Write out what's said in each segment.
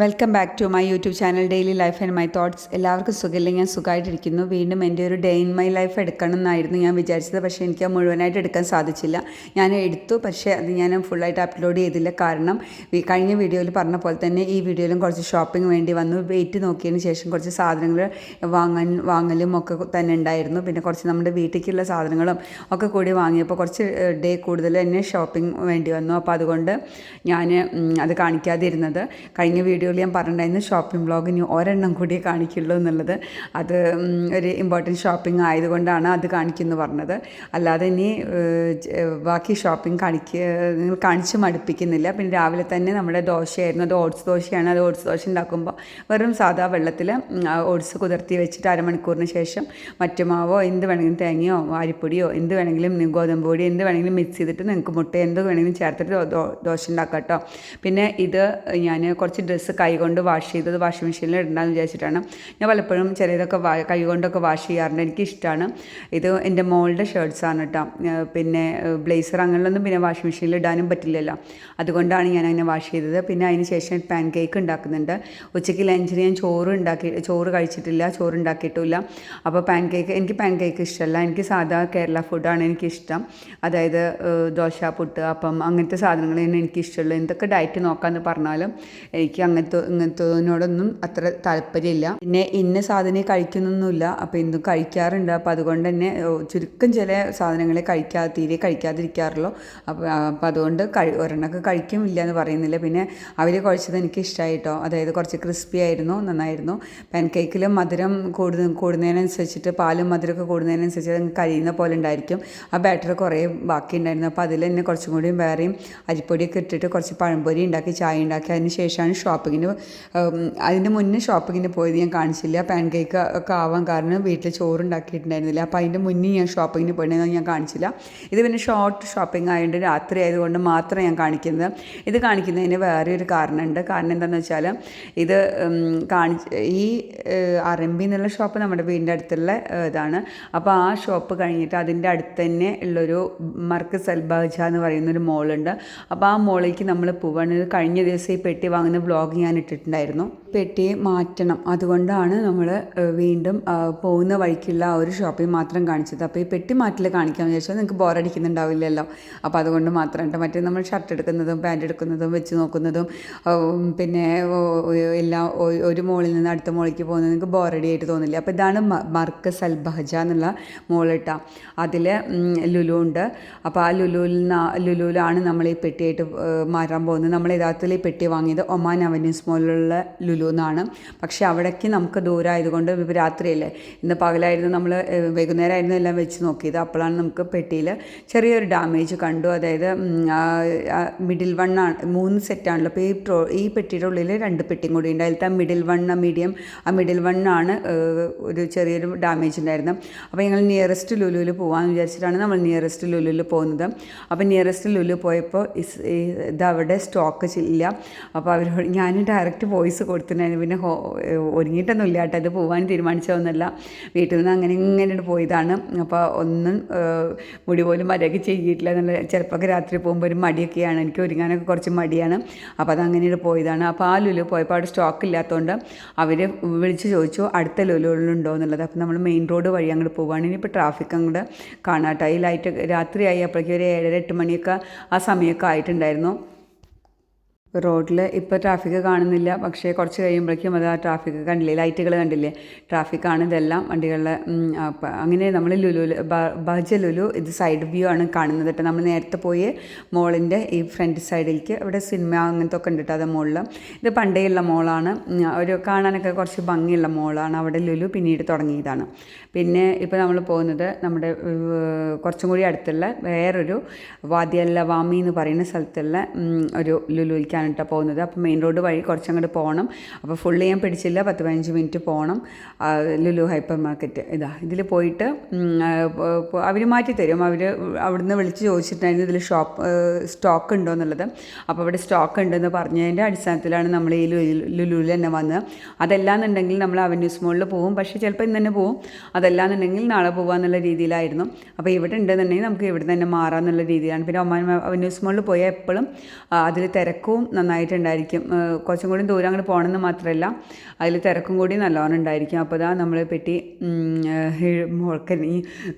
Welcome back to my YouTube channel daily life and my thoughts എല്ലാവർക്കും സുഖമില്ല ഞാൻ സുഖമായിട്ടിരിക്കുന്നു വീണ്ടും എന്റെ ഒരു ഡേ ഇൻ മൈ ലൈഫ് എടുക്കണം എന്നായിരുന്നു ഞാൻ വിചാരിച്ചത്. പക്ഷേ എനിക്ക് മുഴുവനായിട്ട് എടുക്കാൻ സാധിച്ചില്ല. ഞാൻ എടുത്തു. പക്ഷേ അത് ഞാൻ ഫുള്ളായിട്ട് അപ്ലോഡ് ചെയ്തില്ല. കാരണം കഴിഞ്ഞ വീഡിയോയിൽ പറഞ്ഞ പോലെ തന്നെ ഈ വീഡിയോയിലും കുറച്ച് ഷോപ്പിംഗ് വേണ്ടി വന്നു. വെയിറ്റ് നോക്കിയതിന് ശേഷം കുറച്ച് സാധനങ്ങൾ വാങ്ങാൻ വാങ്ങലും ഒക്കെ തന്നെ ഉണ്ടായിരുന്നു. പിന്നെ കുറച്ച് നമ്മുടെ വീട്ടിലേക്കുള്ള സാധനങ്ങളും ഒക്കെ കൂടി വാങ്ങിയപ്പോൾ കുറച്ച് ഡേ കൂടുതൽ തന്നെ ഷോപ്പിംഗ് വേണ്ടി വന്നു. അപ്പോൾ അതുകൊണ്ട് ഞാൻ അത് കാണിക്കാതിരുന്നത്. കഴിഞ്ഞ വീഡിയോയിൽ ഞാൻ പറഞ്ഞിട്ടുണ്ടായിരുന്നു ഷോപ്പിംഗ് ബ്ലോഗ് ഇനി ഒരെണ്ണം കൂടിയേ കാണിക്കുള്ളൂ എന്നുള്ളത്. അത് ഒരു ഇമ്പോർട്ടന്റ് ഷോപ്പിംഗ് ആയതുകൊണ്ടാണ് അത് കാണിക്കുമെന്ന് പറഞ്ഞത്. അല്ലാതെ ഇനി ബാക്കി ഷോപ്പിംഗ് കാണിക്ക കാണിച്ച് മടുപ്പിക്കുന്നില്ല. പിന്നെ രാവിലെ തന്നെ നമ്മുടെ ദോശയായിരുന്നു. അത് ഓട്സ് ദോശയാണ്. അത് ഓട്സ് ദോശ ഉണ്ടാക്കുമ്പോൾ വെറും സാധാ വെള്ളത്തിൽ ഓട്സ് കുതിർത്തി വെച്ചിട്ട് അരമണിക്കൂറിന് ശേഷം മറ്റു മാവോ എന്ത് വേണമെങ്കിലും തേങ്ങയോ അരിപ്പൊടിയോ എന്ത് വേണമെങ്കിലും ഗോതമ്പ് പൊടി എന്ത് വേണമെങ്കിലും മിക്സ് ചെയ്തിട്ട് നിങ്ങൾക്ക് മുട്ട എന്ത് വേണമെങ്കിലും ചേർത്തിട്ട് ദോശ ഉണ്ടാക്കാം കേട്ടോ. പിന്നെ ഇത് ഞാൻ കുറച്ച് ഡ്രസ്സ് കൈ കൊണ്ട് വാഷ് ചെയ്തത് വാഷിംഗ് മെഷീനിൽ ഇടണ്ടെന്ന് വിചാരിച്ചിട്ടാണ്. ഞാൻ പലപ്പോഴും ചിലതൊക്കെ കൈകൊണ്ടൊക്കെ വാഷ് ചെയ്യാറുണ്ട്. എനിക്കിഷ്ടമാണ് ഇത് എന്റെ മോളുടെ ഷർട്ട്സാണ് കേട്ടോ പിന്നെ ബ്ലേസർ അങ്ങനെയൊന്നും പിന്നെ വാഷിംഗ് മെഷീനിൽ ഇടാനും പറ്റില്ലല്ലോ. അതുകൊണ്ടാണ് ഞാൻ അങ്ങനെ വാഷ് ചെയ്തത്. പിന്നെ അതിന് ശേഷം പാൻ കേക്ക് ഉണ്ടാക്കുന്നുണ്ട്. ഉച്ചയ്ക്ക് ലഞ്ചിന് ഞാൻ ചോറ് ഉണ്ടാക്കി ചോറ് കഴിച്ചിട്ടില്ല ചോറ് ഉണ്ടാക്കിയിട്ടില്ല. അപ്പോൾ പാൻ കേക്ക് എനിക്ക് പാൻ കേക്ക് ഇഷ്ടമല്ല. എനിക്ക് സാധാ കേരള ഫുഡാണ് എനിക്കിഷ്ടം. അതായത് ദോശ പുട്ട് അപ്പം അങ്ങനത്തെ സാധനങ്ങൾ തന്നെ എനിക്കിഷ്ടമുള്ളൂ എന്തൊക്കെ ഡയറ്റ് നോക്കാമെന്ന് പറഞ്ഞാലും എനിക്ക് അങ്ങനത്തെ ഇങ്ങനത്തതിനോടൊന്നും അത്ര താല്പര്യമില്ല. പിന്നെ ഇന്ന സാധനം കഴിക്കുന്നൊന്നുമില്ല. അപ്പോൾ എന്തും കഴിക്കാറുണ്ട്. അപ്പോൾ അതുകൊണ്ട് തന്നെ ചുരുക്കം ചില സാധനങ്ങളെ കഴിക്കാ തീരെ കഴിക്കാതിരിക്കാറുള്ളൂ. അപ്പോൾ അപ്പോൾ അതുകൊണ്ട് കഴി ഒരെണ്ണമൊക്കെ കഴിക്കും. ഇല്ല എന്ന് പറയുന്നില്ല. പിന്നെ അവർ കുഴച്ചത് എനിക്ക് ഇഷ്ടമായിട്ടോ അതായത് കുറച്ച് ക്രിസ്പി ആയിരുന്നു നന്നായിരുന്നു. പാൻ മധുരം കൂടുന്ന കൂടുന്നതിനനുസരിച്ചിട്ട് പാലും മധുരമൊക്കെ കൂടുന്നതിനനുസരിച്ച് അത് കഴിയുന്ന പോലെ ഉണ്ടായിരിക്കും. ആ ബാറ്റർ കുറേ ബാക്കി ഉണ്ടായിരുന്നു. അപ്പോൾ അതിൽ തന്നെ കുറച്ചും കൂടി വേറെയും അരിപ്പൊടിയൊക്കെ ഇട്ടിട്ട് കുറച്ച് പഴംപൊരി ഉണ്ടാക്കി ചായ ഉണ്ടാക്കി. അതിന് ശേഷമാണ് ഷോപ്പിങ്ങിന് അതിന് മുന്നേ ഷോപ്പിങ്ങിന് പോയത് ഞാൻ കാണിച്ചില്ല. പാൻ കേക്ക് ഒക്കെ ആവാൻ കാരണം വീട്ടിൽ ചോറുണ്ടാക്കിയിട്ടുണ്ടായിരുന്നില്ല. അപ്പോൾ അതിന്റെ മുന്നേ ഞാൻ ഷോപ്പിങ്ങിന് പോയിട്ടുണ്ടെങ്കിൽ ഞാൻ കാണിച്ചില്ല. ഇത് പിന്നെ ഷോർട്ട് ഷോപ്പിംഗ് ആയതുകൊണ്ട് രാത്രി ആയതുകൊണ്ട് മാത്രം ഞാൻ കാണിക്കുന്നത്. ഇത് കാണിക്കുന്നതിന് വേറെ ഒരു കാരണമുണ്ട്. കാരണം എന്താണെന്ന് വെച്ചാൽ ഇത് കാണി ഈ അറമ്പി എന്നുള്ള ഷോപ്പ് നമ്മുടെ വീടിന്റെ അടുത്തുള്ള ഇതാണ്. അപ്പോൾ ആ ഷോപ്പ് കഴിഞ്ഞിട്ട് അതിന്റെ അടുത്ത് തന്നെ ഉള്ളൊരു മർക്ക് സൽബാജ എന്ന് പറയുന്നൊരു മോളുണ്ട്. അപ്പോൾ ആ മോളിലേക്ക് നമ്മൾ പോവാണ്. കഴിഞ്ഞ ദിവസം ഈ പെട്ടി വാങ്ങുന്ന വ്ളോഗ് ഞാൻ ഇട്ടിട്ടുണ്ടായിരുന്നു. പെട്ടി മാറ്റണം. അതുകൊണ്ടാണ് നമ്മൾ വീണ്ടും പോകുന്ന വഴിക്കുള്ള ആ ഒരു ഷോപ്പിൽ മാത്രം കാണിച്ചത്. അപ്പോൾ ഈ പെട്ടി മാറ്റിൽ കാണിക്കാമെന്ന് വിചാരിച്ചാൽ നിങ്ങൾക്ക് ബോറടിക്കുന്നുണ്ടാവില്ലല്ലോ. അപ്പോൾ അതുകൊണ്ട് മാത്രം കേട്ടോ മറ്റേ നമ്മൾ ഷർട്ട് എടുക്കുന്നതും പാന്റ് എടുക്കുന്നതും വെച്ച് നോക്കുന്നതും പിന്നെ എല്ലാം ഒരു മോളിൽ നിന്ന് അടുത്ത മോളിലേക്ക് പോകുന്നത് നിങ്ങൾക്ക് ബോറടിയായിട്ട് തോന്നില്ല. അപ്പോൾ ഇതാണ് മർക്കസ് അൽ ബഹജ എന്നുള്ള മോളിട്ട അതിൽ ലുലു ഉണ്ട്. അപ്പോൾ ആ ലുലുവിൽ ലുലുവിലാണ് നമ്മൾ ഈ പെട്ടിയായിട്ട് മാറാൻ പോകുന്നത്. നമ്മൾ യഥാർത്ഥത്തിൽ ഈ പെട്ടി വാങ്ങിയത് ഒമാൻ അവന്യൂസ് മോളിലുള്ള ലുലു എന്നാണ്. പക്ഷേ അവിടേക്ക് നമുക്ക് ദൂരമായതുകൊണ്ട് ഇപ്പോൾ രാത്രിയല്ലേ. ഇന്ന് പകലായിരുന്നു നമ്മൾ വൈകുന്നേരമായിരുന്നു എല്ലാം വെച്ച് നോക്കിയത്. അപ്പോഴാണ് നമുക്ക് പെട്ടിയിൽ ചെറിയൊരു ഡാമേജ് കണ്ടു. അതായത് മിഡിൽ വൺ ആണ് മൂന്ന് സെറ്റാണല്ലോ അപ്പോൾ ഈ ഈ പെട്ടിയുടെ ഉള്ളിൽ രണ്ട് പെട്ടിയും കൂടി ഉണ്ട്. അതിലത്തെ മിഡിൽ വൺ ആ മീഡിയം ആ മിഡിൽ വൺ ആണ് ഒരു ചെറിയൊരു ഡാമേജ് ഉണ്ടായിരുന്നത്. അപ്പോൾ ഞങ്ങൾ നിയറസ്റ്റ് ലുലുവിൽ പോകാമെന്ന് വിചാരിച്ചിട്ടാണ് നമ്മൾ നിയറസ്റ്റ് ലുലുവിൽ പോകുന്നത്. അപ്പോൾ നിയറസ്റ്റ് ലുലു പോയപ്പോൾ ഇത് അവിടെ സ്റ്റോക്ക് ഇല്ല. അപ്പോൾ അവരോട് ഞാൻ ഡയറക്റ്റ് വോയിസ് കൊടുത്തിട്ടുണ്ടായിരുന്നു പിന്നെ ഹോ ഒരുങ്ങിയിട്ടൊന്നും ഇല്ല കേട്ടോ. അത് പോകാൻ തീരുമാനിച്ചതൊന്നുമല്ല. വീട്ടിൽ നിന്ന് അങ്ങനെ ഇങ്ങനെ പോയതാണ്. അപ്പോൾ ഒന്നും മുടി പോലും മര്യാദയ്ക്ക് ചെയ്തിട്ടില്ല എന്നുള്ള ചിലപ്പോൾ രാത്രി പോകുമ്പോൾ ഒരു മടിയൊക്കെയാണ്. എനിക്ക് ഒരുങ്ങാനൊക്കെ കുറച്ച് മടിയാണ്. അപ്പോൾ അത് അങ്ങനെ പോയതാണ്. അപ്പോൾ ആ ലുലു പോയപ്പോൾ അവിടെ സ്റ്റോക്ക് ഇല്ലാത്തതുകൊണ്ട് അവർ വിളിച്ച് ചോദിച്ചു അടുത്ത ലുലുകളുണ്ടോ എന്നുള്ളത്. അപ്പോൾ നമ്മൾ മെയിൻ റോഡ് വഴി അങ്ങോട്ട് പോവുകയാണ് ഇനിയിപ്പോൾ ട്രാഫിക് അങ്ങോട്ട് കാണാട്ടോ. ഈ ലൈറ്റ് രാത്രിയായി അപ്പോഴേക്കും ഒരു ഏഴര എട്ട് മണിയൊക്കെ ആ സമയമൊക്കെ ആയിട്ടുണ്ടായിരുന്നു. റോഡിൽ ഇപ്പോൾ ട്രാഫിക് കാണുന്നില്ല. പക്ഷേ കുറച്ച് കഴിയുമ്പോഴേക്കും അത് ആ ട്രാഫിക് കണ്ടില്ലേ? ലൈറ്റുകൾ കണ്ടില്ലേ? ട്രാഫിക്കാണ് ഇതെല്ലാം വണ്ടികളിലെ അങ്ങനെ നമ്മൾ ലുലു ബജ ലുലു ഇത് സൈഡ് വ്യൂ ആണ് കാണുന്നത് കേട്ടോ. നമ്മൾ നേരത്തെ പോയി മോളിന്റെ ഈ ഫ്രണ്ട് സൈഡിലേക്ക് അവിടെ സിനിമ അങ്ങനത്തെ ഒക്കെ ഉണ്ട് കേട്ടോ അത് മുകളിൽ ഇത് പണ്ടേയുള്ള മോളാണ്. ഒരു കാണാനൊക്കെ കുറച്ച് ഭംഗിയുള്ള മോളാണ്. അവിടെ ലുലു പിന്നീട് തുടങ്ങിയതാണ്. പിന്നെ ഇപ്പോൾ നമ്മൾ പോകുന്നത് നമ്മുടെ കുറച്ചും കൂടി അടുത്തുള്ള വേറൊരു വാദ്യല്ല വാമി എന്ന് പറയുന്ന സ്ഥലത്തുള്ള ഒരു ഒരു ലുലുവിലേക്കാണ് കേട്ടോ പോകുന്നത്. അപ്പോൾ മെയിൻ റോഡ് വഴി കുറച്ചങ്ങോട്ട് പോകണം അപ്പോൾ ഫുള്ള് ഞാൻ പിടിച്ചില്ല. പത്ത് പതിനഞ്ച് മിനിറ്റ് പോകണം ലുലു ഹൈപ്പർ മാർക്കറ്റ് ഇതാ. ഇതിൽ പോയിട്ട് അവർ മാറ്റി തരും. അവർ അവിടുന്ന് വിളിച്ച് ചോദിച്ചിട്ടുണ്ടായിരുന്നു ഇതിൽ ഷോപ്പ് സ്റ്റോക്ക് ഉണ്ടോ എന്നുള്ളത്. അപ്പോൾ അവിടെ സ്റ്റോക്ക് ഉണ്ടെന്ന് പറഞ്ഞതിന്റെ അടിസ്ഥാനത്തിലാണ് നമ്മൾ ഈ ലുലു- ലുലുവിൽ തന്നെ വന്നത് അതല്ലാന്നുണ്ടെങ്കിൽ നമ്മൾ അവന്യൂസ് മോളിൽ പോകും. പക്ഷേ ചിലപ്പോൾ ഇന്ന് തന്നെ പോകും അതല്ലാന്നുണ്ടെങ്കിൽ നാളെ പോകാമെന്നുള്ള രീതിയിലായിരുന്നു. അപ്പോൾ ഇവിടെ ഉണ്ടെന്നുണ്ടെങ്കിൽ നമുക്ക് ഇവിടെ തന്നെ മാറാമെന്നുള്ള രീതിയിലാണ്. പിന്നെ ഒമാൻ അവന്യൂസ് മോളിൽ പോയാൽ എപ്പോഴും അതിൽ തിരക്കും നന്നായിട്ടുണ്ടായിരിക്കും. കുറച്ചും കൂടി ദൂരം അങ്ങോട്ട് പോകണമെന്ന് മാത്രമല്ല അതിൽ തിരക്കും കൂടി നല്ലോണം ഉണ്ടായിരിക്കും. അപ്പോൾ ഇതാ നമ്മൾ പെട്ടി മോൾക്ക്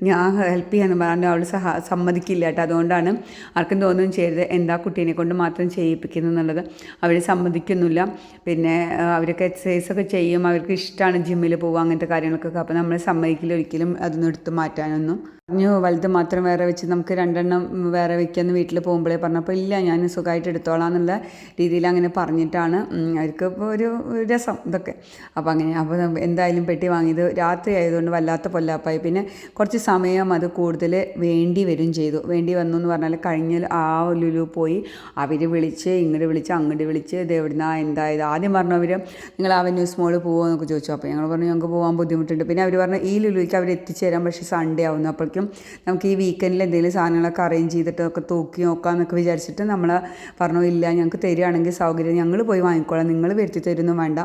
ഞാൻ ഹെൽപ്പ് ചെയ്യാന്ന് പറഞ്ഞാൽ അവൾ സഹ സമ്മതിക്കില്ല കേട്ടോ. അതുകൊണ്ടാണ് ആർക്കും തോന്നുകയും ചെയ്യരുത്. എന്താ കുട്ടീനെ കൊണ്ട് മാത്രം ചെയ്യിപ്പിക്കുന്നു എന്നുള്ളത് അവർ സമ്മതിക്കുന്നില്ല. പിന്നെ അവരൊക്കെ എക്സസൈസ് ഒക്കെ ചെയ്യും. അവർക്ക് ഇഷ്ടമാണ് ജിമ്മിൽ പോവുക അങ്ങനത്തെ കാര്യങ്ങൾക്കൊക്കെ അപ്പോൾ നമ്മൾ സമ്മതിക്കില്ല ഒരിക്കലും അതൊന്നും എടുത്തു മാറ്റാനൊന്നും. പറഞ്ഞു വലുത് മാത്രം വേറെ വെച്ച് നമുക്ക് രണ്ടെണ്ണം വേറെ വെക്കാന്ന് വീട്ടിൽ പോകുമ്പോഴേ പറഞ്ഞപ്പോൾ ഇല്ല ഞാൻ സുഖമായിട്ട് എടുത്തോളാം എന്നുള്ള രീതിയിൽ അങ്ങനെ പറഞ്ഞിട്ടാണ് അവർക്ക് ഇപ്പോൾ ഒരു രസം ഇതൊക്കെ. അപ്പോൾ അങ്ങനെ അപ്പോൾ എന്തായാലും പെട്ടി വാങ്ങിയത് രാത്രി ആയതുകൊണ്ട് വല്ലാത്ത പൊല്ലാപ്പായി. പിന്നെ കുറച്ച് സമയം അത് കൂടുതൽ വേണ്ടി വരും ചെയ്തു. വേണ്ടി വന്നു എന്ന് പറഞ്ഞാൽ കഴിഞ്ഞ ആ ലുലു പോയി അവർ വിളിച്ച് ഇങ്ങോട്ട് വിളിച്ച് അങ്ങോട്ട് വിളിച്ച് ഇത് എവിടുന്നാ എന്തായത് ആദ്യം പറഞ്ഞു അവർ നിങ്ങൾ അവന്യൂസ് മോൾ പോകുമോ എന്നൊക്കെ ചോദിച്ചു. അപ്പോൾ ഞങ്ങൾ പറഞ്ഞു ഞങ്ങൾക്ക് പോകാൻ ബുദ്ധിമുട്ടുണ്ട്. പിന്നെ അവർ പറഞ്ഞു ഈ ലുലുവിലേക്ക് അവർ എത്തിച്ചേരാൻ പക്ഷേ സൺഡേ ആവുന്നു. അപ്പോഴേക്കും നമുക്ക് ഈ വീക്കെൻഡിൽ എന്തെങ്കിലും സാധനങ്ങളൊക്കെ അറേഞ്ച് ചെയ്തിട്ട് ഒക്കെ തൂക്കി നോക്കാം എന്നൊക്കെ വിചാരിച്ചിട്ട് നമ്മൾ പറഞ്ഞു ഇല്ല ഞങ്ങൾക്ക് തരികയാണെങ്കിൽ സൗകര്യം ഞങ്ങൾ പോയി വാങ്ങിക്കോളാം നിങ്ങൾ വരുത്തി തരുന്നു വേണ്ട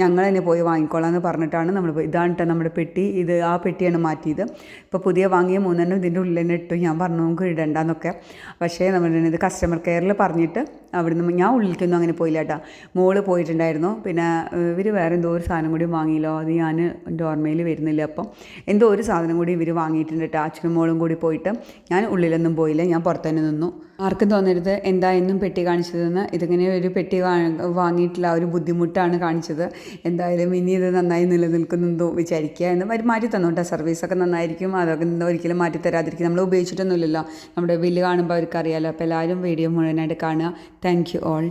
ഞങ്ങൾ തന്നെ പോയി വാങ്ങിക്കോളാം എന്ന് പറഞ്ഞിട്ടാണ് നമ്മൾ ഇതാണ് നമ്മുടെ പെട്ടി ഇത് ആ പെട്ടിയാണ് മാറ്റിയത്. ഇപ്പോൾ പുതിയ വാങ്ങിയ മൂന്നെണ്ണം ഇതിന്റെ ഉള്ളിൽ തന്നെ ഇട്ടു. ഞാൻ പറഞ്ഞു നമുക്ക് ഇടണ്ടെന്നൊക്കെ പക്ഷേ നമ്മൾ ഇത് കസ്റ്റമർ കെയറിൽ പറഞ്ഞിട്ട് അവിടുന്ന് ഞാൻ ഉള്ളിലേക്കൊന്നും അങ്ങനെ പോയില്ല കേട്ടോ. മോൾ പോയിട്ടുണ്ടായിരുന്നു. പിന്നെ ഇവർ വേറെ എന്തോ ഒരു സാധനം കൂടി വാങ്ങിയല്ലോ. അത് ഞാൻ എന്റെ ഓർമ്മയിൽ വരുന്നില്ല. അപ്പം എന്തോ ഒരു സാധനം കൂടി ഇവർ വാങ്ങിയിട്ടുണ്ട് കേട്ടോ. അച്ഛനും മോളും കൂടി പോയിട്ട് ഞാൻ ഉള്ളിലൊന്നും പോയില്ല. ഞാൻ പുറത്തുതന്നെ നിന്നു. ആർക്കും തോന്നരുത് എന്താ എന്നും പെട്ടി കാണിച്ചതെന്ന്. ഇതിങ്ങനെ ഒരു പെട്ടി വാങ്ങിയിട്ടുള്ള ഒരു ബുദ്ധിമുട്ടാണ് കാണിച്ചത്. എന്തായാലും ഇനി ഇത് നന്നായി നിലനിൽക്കുന്നെന്തോ വിചാരിക്കുക എന്ന് അവർ മാറ്റി തന്നു കേട്ടോ സർവീസൊക്കെ നന്നായിരിക്കും. അതൊക്കെ ഒരിക്കലും മാറ്റി തരാതിരിക്കും. നമ്മൾ ഉപയോഗിച്ചിട്ടൊന്നുമില്ലല്ലോ. നമ്മുടെ ബില്ല് കാണുമ്പോൾ അവർക്ക് അറിയാമല്ലോ അപ്പോൾ എല്ലാവരും വീഡിയോ മുഴുവനായിട്ട് കാണുക. Thank you all